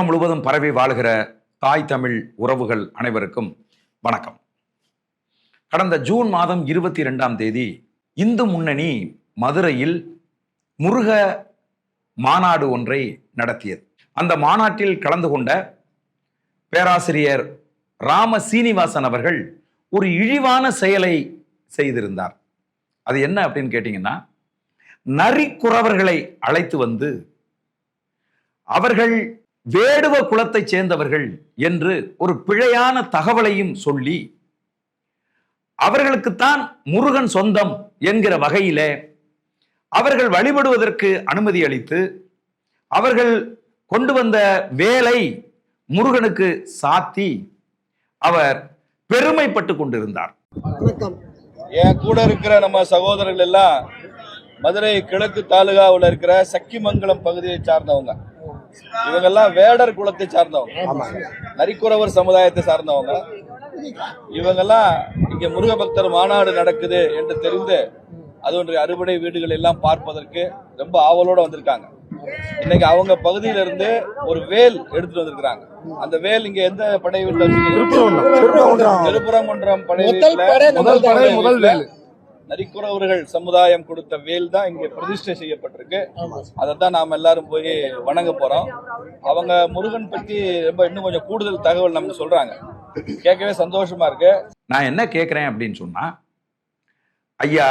உலகம் முழுவதும் பரவி வாழ்கிற தாய் தமிழ் உறவுகள் அனைவருக்கும் வணக்கம். கடந்த ஜூன் மாதம் இருபத்தி ரெண்டாம் தேதி இந்து முன்னணி மதுரையில் முருக மாநாடு ஒன்றை நடத்தியது. அந்த மாநாட்டில் கலந்து கொண்ட பேராசிரியர் ராம சீனிவாசன் அவர்கள் ஒரு இழிவான செயலை செய்திருந்தார். அது என்ன அப்படின்னு கேட்டிங்கன்னா நரிக்குறவர்களை அழைத்து வந்து அவர்கள் வேடுவ குலத்தைச் சேர்ந்தவர்கள் என்று ஒரு பிழையான தகவலையும் சொல்லி அவர்களுக்குத்தான் முருகன் சொந்தம் என்கிற வகையிலே அவர்கள் வழிபடுவதற்கு அனுமதி அளித்து அவர்கள் கொண்டு வந்த வேலை முருகனுக்கு சாத்தி அவர் பெருமைப்பட்டு கொண்டிருந்தார். வணக்கம். என் கூட இருக்கிற நம்ம சகோதரர்கள் எல்லாம் மதுரை கிழக்கு தாலுகாவில் இருக்கிற சக்கிமங்கலம் பகுதியை சார்ந்தவங்க. இவங்கெல்லாம் வேடர் குலத்தை சார்ந்தவங்க. நரிக்குறவர் சமுதாயத்தை சார்ந்தவங்க. இவங்கெல்லாம் இங்க முருக பக்தர் மாநாடு நடக்குது என்று தெரிந்து அது ஒன்றிய அறுபடை வீடுகள் எல்லாம் பார்ப்பதற்கு ரொம்ப ஆவலோட வந்திருக்காங்க. இன்னைக்கு அவங்க பகுதியில இருந்து ஒரு வேல் எடுத்துட்டு வந்திருக்காங்க அந்த வேல் இங்க எந்த படை வீட்டுல திருப்பரங்குன்றம். படை முதல் படை முதல் வேல். நரிக்குறவர்கள் சமுதாயம் கொடுத்த வேல் தான் இங்க பிரதிஷ்டை செய்யப்பட்டிருக்கு. அதைத்தான் நாம எல்லாரும் போய் வணங்க போறோம். அவங்க முருகன் பத்தி ரொம்ப இன்னும் கொஞ்சம் கூடுதல் தகவல் நமக்கு சொல்றாங்க. கேட்கவே சந்தோஷமா இருக்கு. நான் என்ன கேட்கிறேன் அப்படின்னு சொன்னா ஐயா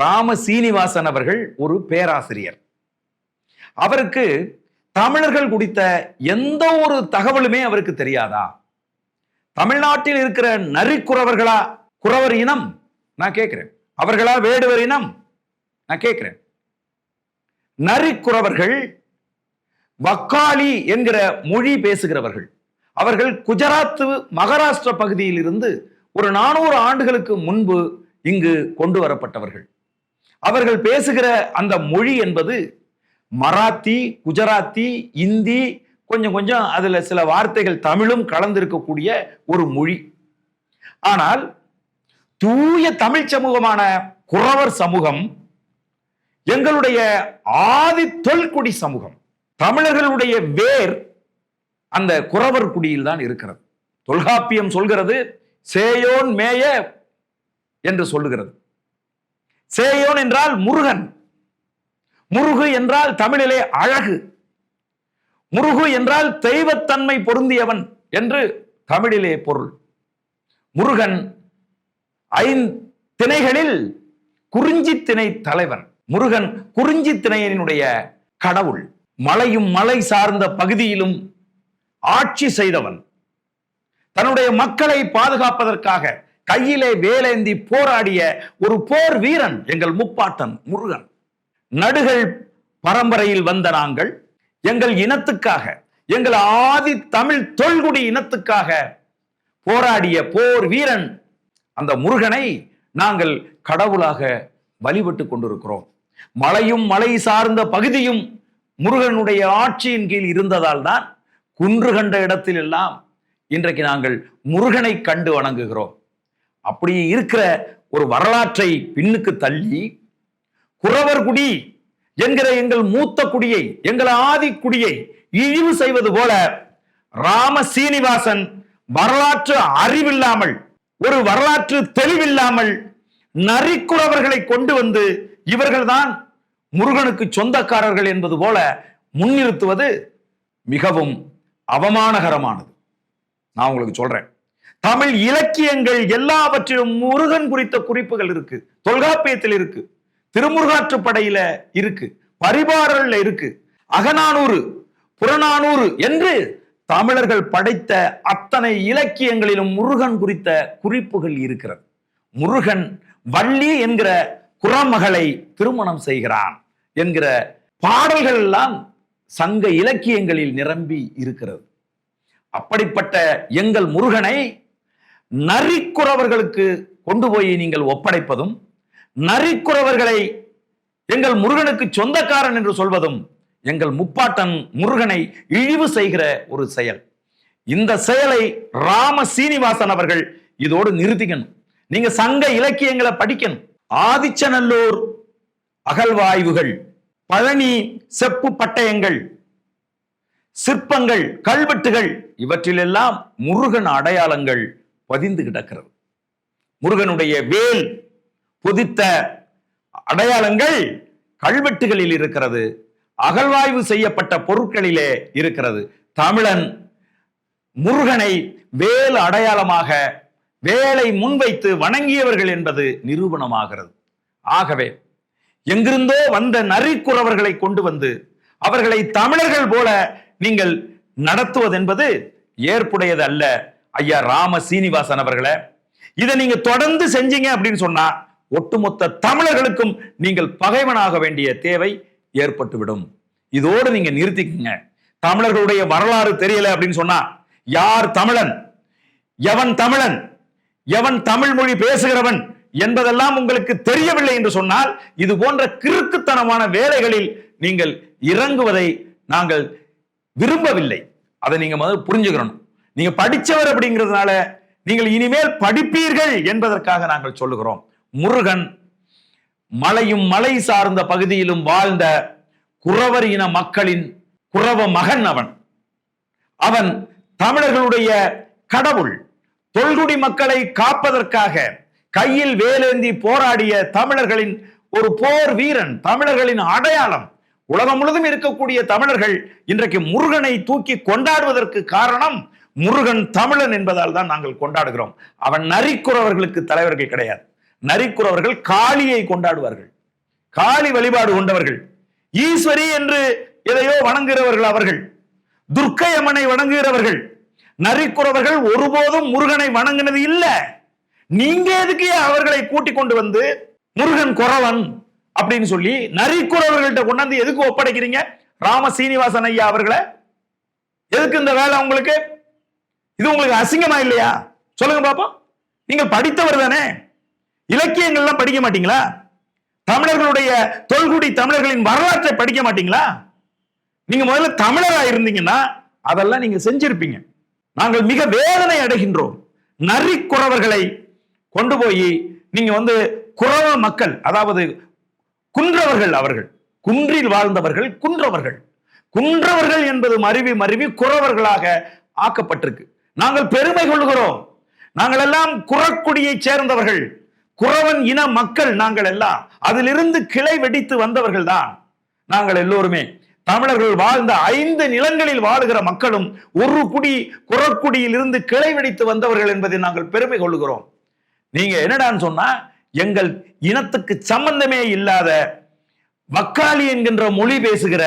ராம சீனிவாசன் அவர்கள் ஒரு பேராசிரியர். அவருக்கு தமிழர்கள் குறித்த எந்த ஒரு தகவலுமே அவருக்கு தெரியாதா? தமிழ்நாட்டில் இருக்கிற நரிக்குறவர்களா குறவர் இனம்? நான் கேட்கிறேன். அவர்களா வேடுவர் இனம் நான் கேட்கிறேன். நரிக்குறவர்கள் வக்காலி என்கிற மொழி பேசுகிறவர்கள் அவர்கள் குஜராத் மகாராஷ்டிர பகுதியில் இருந்து ஒரு நானூறு ஆண்டுகளுக்கு முன்பு இங்கு கொண்டு வரப்பட்டவர்கள். அவர்கள் பேசுகிற அந்த மொழி என்பது மராத்தி குஜராத்தி இந்தி கொஞ்சம் கொஞ்சம் அதில் சில வார்த்தைகள் தமிழும் கலந்திருக்கக்கூடிய ஒரு மொழி. ஆனால் தூய தமிழ் சமூகமான குறவர் சமூகம் எங்களுடைய ஆதி தொல்குடி சமூகம் தமிழர்களுடைய வேர் அந்த குறவர் குடியில் தான் இருக்கிறது. தொல்காப்பியம் சொல்கிறது சேயோன் மேய என்று சொல்லுகிறது. சேயோன் என்றால் முருகன் முருகு என்றால் தமிழிலே அழகு முருகு என்றால் தெய்வத்தன்மை பொருந்தியவன் என்று தமிழிலே பொருள். முருகன் ஐந்திணைகளில் குறிஞ்சி திணை தலைவன் முருகன் குறிஞ்சி திணையினுடைய கடவுள் மலையும் மலை சார்ந்த பகுதியிலும் ஆட்சி செய்தவன். தன்னுடைய மக்களை பாதுகாப்பதற்காக கையிலே வேலேந்தி போராடிய ஒரு போர் வீரன் எங்கள் முப்பாட்டன் முருகன். நடுகள் பரம்பரையில் வந்த நாங்கள் எங்கள் இனத்துக்காக எங்கள் ஆதி தமிழ் தொல்குடி இனத்துக்காக போராடிய போர் வீரன் அந்த முருகனை நாங்கள் கடவுளாக வழிபட்டு கொண்டிருக்கிறோம். மலையும் மலை சார்ந்த பகுதியும் முருகனுடைய ஆட்சியின் கீழ் இருந்ததால் தான் குன்று கண்ட இடத்தில் எல்லாம் இன்றைக்கு நாங்கள் முருகனை கண்டு வணங்குகிறோம். அப்படி இருக்கிற ஒரு வரலாற்றை பின்னுக்கு தள்ளி குறவர்குடி என்கிற எங்கள் மூத்த குடியை எங்கள் ஆதி குடியை இழிவு செய்வது போல ராம சீனிவாசன் வரலாற்று அறிவில்லாமல் ஒரு வரலாற்று தெளிவில்லாமல் நரிக்குறவர்களை கொண்டு வந்து இவர்கள்தான் முருகனுக்கு சொந்தக்காரர்கள் என்பது போல முன்னிறுத்துவது மிகவும் அவமானகரமானது. நான் உங்களுக்கு சொல்றேன். தமிழ் இலக்கியங்கள் எல்லாவற்றிலும் முருகன் குறித்த குறிப்புகள் இருக்கு. தொல்காப்பியத்தில் இருக்கு. திருமுருகாற்றுப்படையில இருக்கு. பரிபாரல்ல இருக்கு. அகநானூறு புறநானூறு என்று தமிழர்கள் படைத்த அத்தனை இலக்கியங்களிலும் முருகன் குறித்த குறிப்புகள் இருக்கிறது. முருகன் வள்ளி என்கிற குரமகளை திருமணம் செய்கிறான் என்கிற பாடல்கள் எல்லாம் சங்க இலக்கியங்களில் நிரம்பி இருக்கிறது. அப்படிப்பட்ட எங்கள் முருகனை நரிக்குறவர்களுக்கு கொண்டு போய் நீங்கள் ஒப்படைப்பதும் நரிக்குறவர்களை எங்கள் முருகனுக்கு சொந்தக்காரன் என்று சொல்வதும் எங்கள் முப்பாட்டன் முருகனை இழிவு செய்கிற ஒரு செயல். இந்த செயலை ராம சீனிவாசன் அவர்கள் இதோடு நிறுத்திக்கணும். நீங்க சங்க இலக்கியங்களை படிக்கணும். ஆதிச்சநல்லூர் அகழ்வாய்வுகள் பழனி செப்பு பட்டயங்கள் சிற்பங்கள் கல்வெட்டுகள் இவற்றிலெல்லாம் முருகன் அடையாளங்கள் பதிந்து கிடக்கிறது. முருகனுடைய வேல் பொதித்த அடையாளங்கள் கல்வெட்டுகளில் இருக்கிறது. அகழ்வாய்வு செய்யப்பட்ட பொருட்களிலே இருக்கிறது. தமிழன் முருகனை வேல் அடையாளமாக வேலை முன்வைத்து வணங்கியவர்கள் என்பது நிரூபணமாகிறது. ஆகவே எங்கிருந்தோ வந்த நரிக்குறவர்களை கொண்டு வந்து அவர்களை தமிழர்கள் போல நீங்கள் நடத்துவதென்பது ஏற்புடையது அல்ல ஐயா ராம சீனிவாசன் அவர்களை இதை நீங்க தொடர்ந்து செஞ்சீங்க அப்படின்னு சொன்னா ஒட்டுமொத்த தமிழர்களுக்கும் நீங்கள் பகைவனாக வேண்டிய தேவை ஏற்பட்டுவிடும். இதோடு நீங்க நிறுத்திக்கங்க. தமிழர்களுடைய வரலாறு தெரியல அப்படின்னு சொன்னா யார் தமிழன்? எவன் தமிழன்? எவன் தமிழ் மொழி பேசுகிறவன் என்பதெல்லாம் உங்களுக்கு தெரியவில்லை என்று சொன்னால் இது போன்ற கிறுக்குத்தனமான வேலைகளில் நீங்கள் இறங்குவதை நாங்கள் விரும்பவில்லை. அதை நீங்க முதல்ல புரிஞ்சுக்கணும். நீங்க படிச்சவர் அப்படிங்கிறதுனால நீங்கள் இனிமேல் படிப்பீர்கள் என்பதற்காக நாங்கள் சொல்லுகிறோம். முருகன் மலையும் மலை சார்ந்த பகுதியிலும் வாழ்ந்த குறவர் இன மக்களின் குறவ மகன் அவன். அவன் தமிழர்களுடைய கடவுள். தொல்குடி மக்களை காப்பதற்காக கையில் வேலேந்தி போராடிய தமிழர்களின் ஒரு போர் வீரன் தமிழர்களின் அடையாளம். உலகம் முழுதும் இருக்கக்கூடிய தமிழர்கள் இன்றைக்கு முருகனை தூக்கி கொண்டாடுவதற்கு காரணம் முருகன் தமிழன் என்பதால் தான் நாங்கள் கொண்டாடுகிறோம். அவன் நரிக்குறவர்களுக்கு தலைவர்கள் கிடையாது. நரிக்குறவர்கள் காளியை கொண்டாடுவார்கள். காளி வழிபாடு கொண்டவர்கள். ஈஸ்வரி என்று எதையோ வணங்குகிறவர்கள் அவர்கள். துர்க்கை அம்மனை வணங்குகிறவர்கள். நரிக்குறவர்கள் ஒருபோதும் முருகனை வணங்கினது இல்லை. நீங்க எதுக்கே அவர்களை கூட்டிக் கொண்டு வந்து முருகன் குறவன் அப்படின்னு சொல்லி நரிக்குறவர்கள்ட்ட கொண்டாந்து எதுக்கு ஒப்படைக்கிறீங்க? ராம சீனிவாசன் ஐயா அவர்களை. எதுக்கு இந்த வேலை உங்களுக்கு? இது உங்களுக்கு அசிங்கமா இல்லையா? சொல்லுங்க பாப்போம். நீங்க படித்தவர் தானே. இலக்கியங்கள்லாம் படிக்க மாட்டீங்களா? தமிழர்களுடைய தொல்குடி தமிழர்களின் வரலாற்றை படிக்க மாட்டீங்களா? நீங்க முதல்ல தமிழரா இருந்தீங்கன்னா அதெல்லாம் நீங்க செஞ்சிருப்பீங்க. நாங்கள் மிக வேதனை அடைகின்றோம். நரி குறவர்களை கொண்டு போய் நீங்க வந்து குறவ மக்கள் அதாவது குன்றவர்கள் அவர்கள். குன்றில் வாழ்ந்தவர்கள் குன்றவர்கள். குன்றவர்கள் என்பது மருவி மருவி குறவர்களாக ஆக்கப்பட்டிருக்கு. நாங்கள் பெருமை கொள்கிறோம். நாங்கள் எல்லாம் குறக்குடியை சேர்ந்தவர்கள். குறவன் இன மக்கள் நாங்கள் எல்லாம். அதிலிருந்து கிளை வெடித்து வந்தவர்கள் தான் நாங்கள் எல்லோருமே. தமிழர்கள் வாழ்ந்த ஐந்து நிலங்களில் வாழுகிற மக்களும் ஒரு குடி குறக்குடியில் இருந்து கிளை வெடித்து வந்தவர்கள் என்பதை நாங்கள் பெருமை கொள்கிறோம் நீங்க என்னடான்னு சொன்னா எங்கள் இனத்துக்கு சம்பந்தமே இல்லாத வக்காலி என்கின்ற மொழி பேசுகிற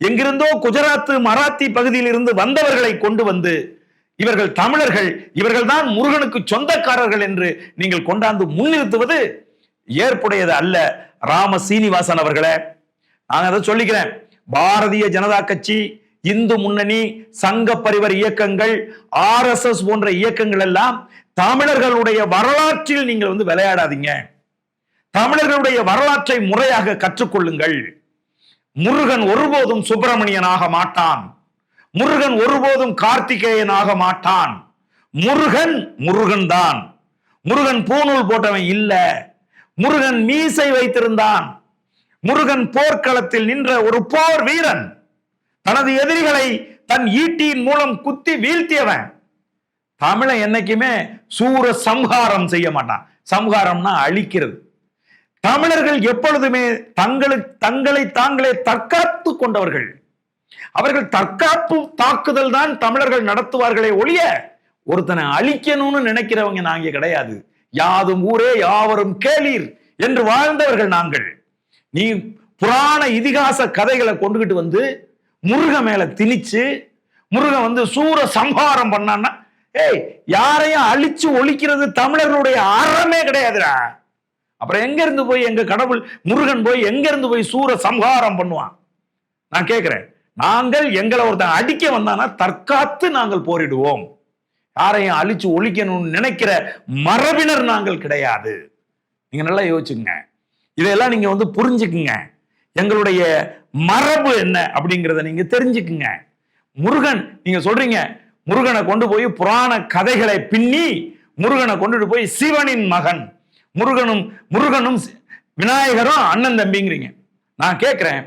எங்கிருந்தோ குஜராத்து மராத்தி பகுதியில் இருந்து வந்தவர்களை கொண்டு வந்து இவர்கள் தமிழர்கள் இவர்கள் தான் முருகனுக்கு சொந்தக்காரர்கள் என்று நீங்கள் கொண்டாந்து முன்னிறுத்துவது ஏற்புடையது அல்ல. ராம சீனிவாசன் அவர்களே நான் அதை சொல்லிக்கிறேன். பாரதிய ஜனதா கட்சி இந்து முன்னணி சங்க பரிவர் இயக்கங்கள் ஆர் எஸ் எஸ் போன்ற இயக்கங்கள் எல்லாம் தமிழர்களுடைய வரலாற்றில் நீங்கள் வந்து விளையாடாதீங்க. தமிழர்களுடைய வரலாற்றை முறையாக கற்றுக்கொள்ளுங்கள். முருகன் ஒருபோதும் சுப்பிரமணியனாக மாட்டான். முருகன் ஒருபோதும் கார்த்திகேயனாக மாட்டான். முருகன் முருகன் தான் முருகன் பூநூல் போட்டவன் இல்ல. முருகன் மீசை வைத்திருந்தான். முருகன் போர்க்களத்தில் நின்ற ஒரு போர் வீரன். தனது எதிரிகளை தன் ஈட்டியின் மூலம் குத்தி வீழ்த்தியவன். தமிழன் என்னைக்குமே சூர சம்ஹாரம் செய்ய மாட்டான். சம்ஹாரம்னா அழிக்கிறது. தமிழர்கள் எப்பொழுதுமே தங்களுக்கு தங்களை தாங்களே தற்காத்து கொண்டவர்கள். அவர்கள் தற்காப்பு தாக்குதல் தான் தமிழர்கள் நடத்துவார்களே ஒழிய ஒருத்தனை அழிக்கணும்னு நினைக்கிறவங்க நாங்க கிடையாது. யாதும் ஊரே யாவரும் கேளீர் என்று வாழ்ந்தவர்கள் நாங்கள். நீ புராண இதிகாச கதைகளை கொண்டுகிட்டு வந்து முருக மேல திணிச்சு முருகன் வந்து சூர சம்ஹாரம் பண்ணான்னா ஏய் யாரையும் அழிச்சு ஒழிக்கிறது தமிழர்களுடைய அறமே கிடையாதுடா. அப்புறம் எங்க இருந்து போய் எங்க கடவுள் முருகன் போய் எங்க இருந்து போய் சூர சம்ஹாரம் பண்ணுவான்? நான் கேட்கிறேன் நாங்கள் எங்களை ஒருத்தன் அடிக்க வந்தானா தற்காத்து நாங்கள் போரிடுவோம். யாரையும் அழிச்சு ஒழிக்கணும்னு நினைக்கிற மரபினர் நாங்கள் கிடையாது. நீங்க நல்லா யோசிச்சுங்க. இதெல்லாம் நீங்க வந்து புரிஞ்சுக்குங்க. எங்களுடைய மரபு என்ன அப்படிங்கிறத நீங்க தெரிஞ்சுக்குங்க. முருகன் நீங்க சொல்றீங்க முருகனை கொண்டு போய் புராண கதைகளை பின்னி முருகனை கொண்டுட்டு போய் சிவனின் மகன். முருகனும் முருகனும் விநாயகரும் அண்ணன் தம்பிங்கிறீங்க. நான் கேட்கிறேன்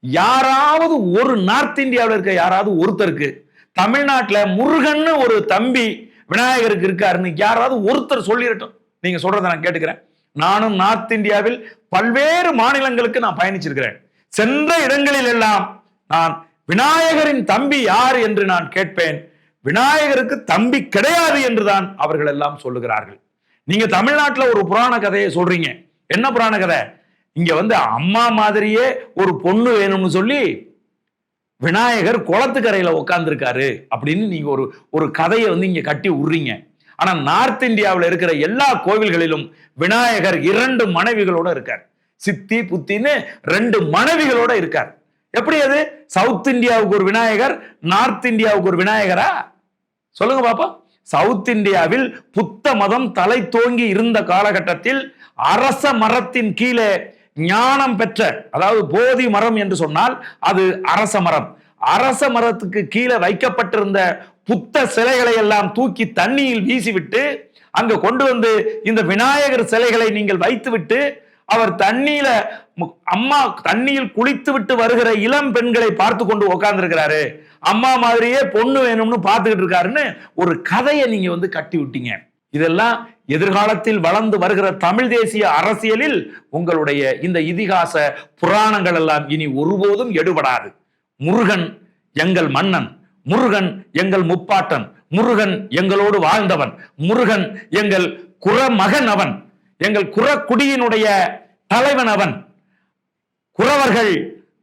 யாராவது ஒரு நார்த் இந்தியாவில் இருக்க யாராவது ஒருத்தருக்கு தமிழ்நாட்டில் முருகன்னு ஒரு தம்பி விநாயகருக்கு இருக்காருன்னு யாராவது ஒருத்தர் சொல்லிடட்டும் நீங்க சொல்றதை நான் கேட்டுக்கிறேன். நானும் நார்த் இந்தியாவில் பல்வேறு மாநிலங்களுக்கு நான் பயணிச்சிருக்கிறேன். சென்ற இடங்களில் எல்லாம் நான் விநாயகரின் தம்பி யார் என்று நான் கேட்பேன். விநாயகருக்கு தம்பி கிடையாது என்றுதான் அவர்கள் எல்லாம் சொல்லுகிறார்கள். நீங்க தமிழ்நாட்டில் ஒரு புராண கதையை சொல்றீங்க. என்ன புராண கதை? இங்க வந்து அம்மா மாதிரியே ஒரு பொண்ணு வேணும்னு சொல்லி விநாயகர் குளத்துக்கரையில உட்காந்துருக்காரு அப்படின்னு நீங்க ஒரு ஒரு கதையை வந்து இங்க கட்டி விடுறீங்க ஆனா நார்த் இந்தியாவில் இருக்கிற எல்லா கோவில்களிலும் விநாயகர் இரண்டு மனைவிகளோட இருக்கார். சித்தி புத்தின்னு ரெண்டு மனைவிகளோட இருக்கார். எப்படி அது? சவுத் இந்தியாவுக்கு ஒரு விநாயகர் நார்த் இந்தியாவுக்கு ஒரு விநாயகரா? சொல்லுங்க பாப்பா. சவுத் இந்தியாவில் புத்த மதம் தலை தோங்கி இருந்த காலகட்டத்தில் அரச மரத்தின் கீழே ஞானம் பெற்ற அதாவது போதி மரம் என்று சொன்னால் அது அரச மரம். அரச மரத்துக்கு கீழே வைக்கப்பட்டிருந்த புத்த சிலைகளை எல்லாம் தூக்கி தண்ணியில் வீசிவிட்டு அங்க கொண்டு வந்து இந்த விநாயகர் சிலைகளை நீங்கள் வைத்துவிட்டு அவர் தண்ணியில அம்மா தண்ணியில் குளித்து விட்டு வருகிற இளம் பெண்களை பார்த்து கொண்டு உக்காந்துருக்கிறாரு. அம்மா மாதிரியே பொண்ணு வேணும்னு பார்த்துக்கிட்டு இருக்காருன்னு ஒரு கதையை நீங்க வந்து கட்டி விட்டீங்க. இதெல்லாம் எதிர்காலத்தில் வளர்ந்து வருகிற தமிழ் தேசிய அரசியலில் உங்களுடைய இந்த இதிகாச புராணங்கள் எல்லாம் இனி ஒருபோதும் எடுபடாது. முருகன் எங்கள் மன்னன் முருகன் எங்கள் முப்பாட்டன் முருகன் எங்களோடு வாழ்ந்தவன் முருகன் எங்கள் குறமகன் அவன் எங்கள் குறக்குடியினுடைய தலைவன் அவன். குறவர்கள்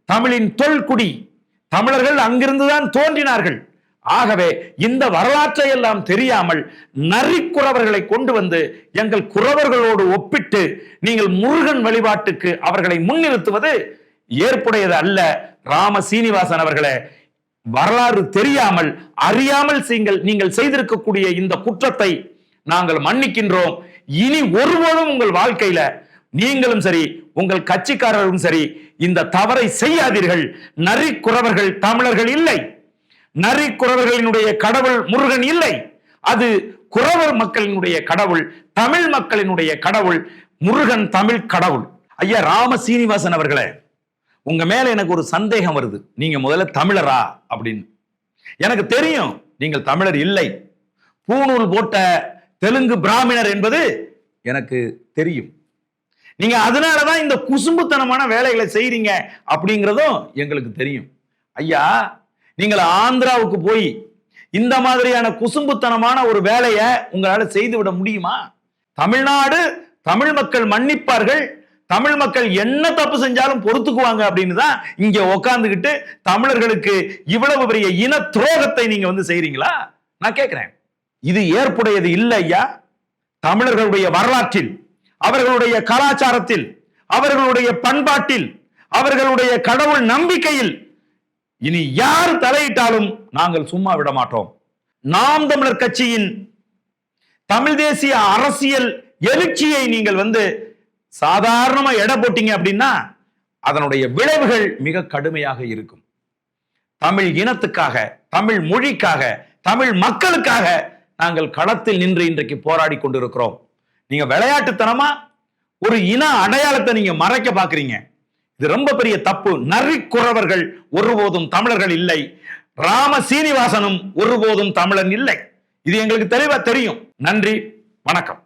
தமிழின் தொல்குடி தமிழர்கள் அங்கிருந்துதான் தோன்றினார்கள். ஆகவே இந்த வரலாற்றை எல்லாம் தெரியாமல் நரிக்குறவர்களை கொண்டு வந்து எங்கள் குறவர்களோடு ஒப்பிட்டு நீங்கள் முருகன் வழிபாட்டுக்கு அவர்களை முன்னிறுத்துவது ஏற்புடையது அல்ல. ராம சீனிவாசன் அவர்களே வரலாறு தெரியாமல் அறியாமல் நீங்கள் நீங்கள் செய்திருக்கக்கூடிய இந்த குற்றத்தை நாங்கள் மன்னிக்கின்றோம். இனி ஒருபோதும் உங்கள் வாழ்க்கையில நீங்களும் சரி உங்கள் கட்சிக்காரரும் சரி இந்த தவறை செய்யாதீர்கள். நரிக்குறவர்கள் தமிழர்கள் இல்லை. நரிக்குறவர்களினுடைய கடவுள் முருகன் இல்லை. அது குறவர் மக்களினுடைய கடவுள் தமிழ் மக்களினுடைய கடவுள் முருகன் தமிழ் கடவுள். ஐயா ராம சீனிவாசன் அவர்களே உங்க மேல எனக்கு ஒரு சந்தேகம் வருது. நீங்க முதல்ல தமிழரா அப்படின்னு. எனக்கு தெரியும் நீங்கள் தமிழர் இல்லை. பூணூல் போட்ட தெலுங்கு பிராமணர் என்பது எனக்கு தெரியும். நீங்க அதனாலதான் இந்த குசும்புத்தனமான வேலைகளை செய்றீங்க அப்படிங்கிறதும் எங்களுக்கு தெரியும். ஐயா நீங்கள் ஆந்திராவுக்கு போய் இந்த மாதிரியான குசும்புத்தனமான ஒரு வேலையை உங்களால் செய்து விட முடியுமா? தமிழ்நாடு தமிழ் மக்கள் மன்னிப்பார்கள். தமிழ் மக்கள் என்ன தப்பு செஞ்சாலும் பொறுத்துக்குவாங்க அப்படின்னு தான் இங்க உக்காந்துக்கிட்டு தமிழர்களுக்கு இவ்வளவு பெரிய இன துரோகத்தை நீங்க வந்து செய்றீங்களா? நான் கேட்கிறேன் இது ஏற்புடையது இல்லை ஐயா. தமிழர்களுடைய வரலாற்றில் அவர்களுடைய கலாச்சாரத்தில் அவர்களுடைய பண்பாட்டில் அவர்களுடைய கடவுள் நம்பிக்கையில் இனி யார் தலையிட்டாலும் நாங்கள் சும்மா விட மாட்டோம் நாம் தமிழர் கட்சியின் தமிழ் தேசிய அரசியல் எழுச்சியை நீங்கள் வந்து சாதாரணமா எடை போட்டீங்க அப்படின்னா அதனுடைய விளைவுகள் மிக கடுமையாக இருக்கும். தமிழ் இனத்துக்காக தமிழ் மொழிக்காக தமிழ் மக்களுக்காக நாங்கள் களத்தில் நின்று இன்றைக்கு போராடி கொண்டிருக்கிறோம். நீங்க விளையாட்டுத்தனமா ஒரு இன அடையாளத்தை நீங்க மறைக்க பாக்குறீங்க இது ரொம்ப பெரிய தப்பு. நரிக்குறவர்கள் ஒருபோதும் தமிழர்கள் இல்லை. ராம சீனிவாசனும் ஒருபோதும் தமிழன் இல்லை. இது எங்களுக்கு தெளிவா தெரியும். நன்றி. வணக்கம்.